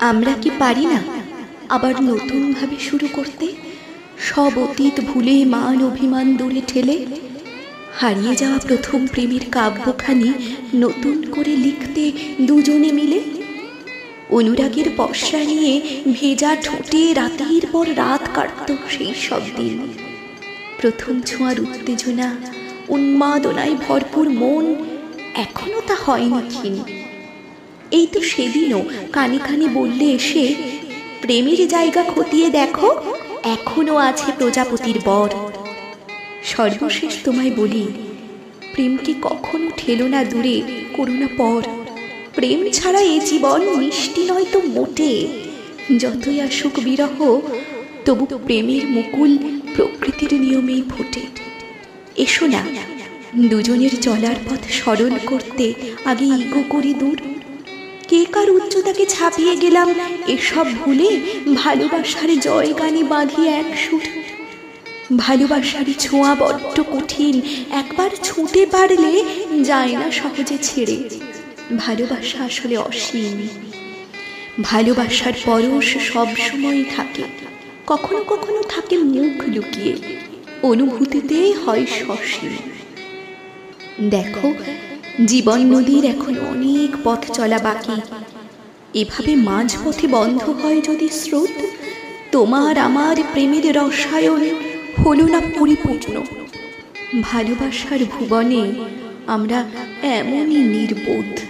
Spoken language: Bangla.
আমরা কি পারি না? আবার নতুনভাবে শুরু করতে? সব অতীত ভুলে মান অভিমান দূরে ঠেলে? হারিয়ে যাওয়া প্রথম প্রেমের কাব্যখানি নতুন করে লিখতে দুজনে মিলে? অনুরাগের বর্ষা নিয়ে ভেজা ঠোঁটে রাতের পর রাত কাটত সেই সব দিন। প্রথম ছোঁয়ার উত্তেজনা, উন্মাদনায় ভরপুর মন এখনও তা হয়নি ক্ষীণ। এই তো সেদিনও কানে কানে বললে এসে, প্রেমের জায়গা খতিয়ে দেখো, এখনও আছে প্রজাপতির বর। সর্বশেষ তোমায় বলি প্রেমকে কখনো ঠেলো না দূরে করুণা পর। প্রেম ছাড়া এ জীবন মিষ্টি নয় তো মোটে। যতই আসুক বিরহ, তবু প্রেমের মুকুল প্রকৃতির নিয়মেই ফোটে। এসো না, দুজনের চলার পথ সরল করতে আগে ইগো করি দূর। কে কার উচ্চতাকে ছাপিয়ে গেলাম? এসব ভুলে ভালোবাসার জয় গানে বাঁধি এক সুর। ভালোবাসার ছোঁয়া বড্ড কঠিন, একবার ছুঁতে পারলে যায় না সহজে ছেড়ে। ভালোবাসা আসলে অসীম। ভালোবাসার পরশ সব সময় থাকে, কখনো কখনো থাকে মুখ লুকিয়ে। অনুভূতিতে হয় সসীম। দেখো জীবন নদীর এখন অনেক পথ চলা বাকি। এভাবে মাঝপথে বন্ধ হয় যদি স্রোত, তোমার আমার প্রেমের রসায়ন হলো না পরিপূর্ণ। ভালোবাসার ভুবনে আমরা এমনই নির্বোধ।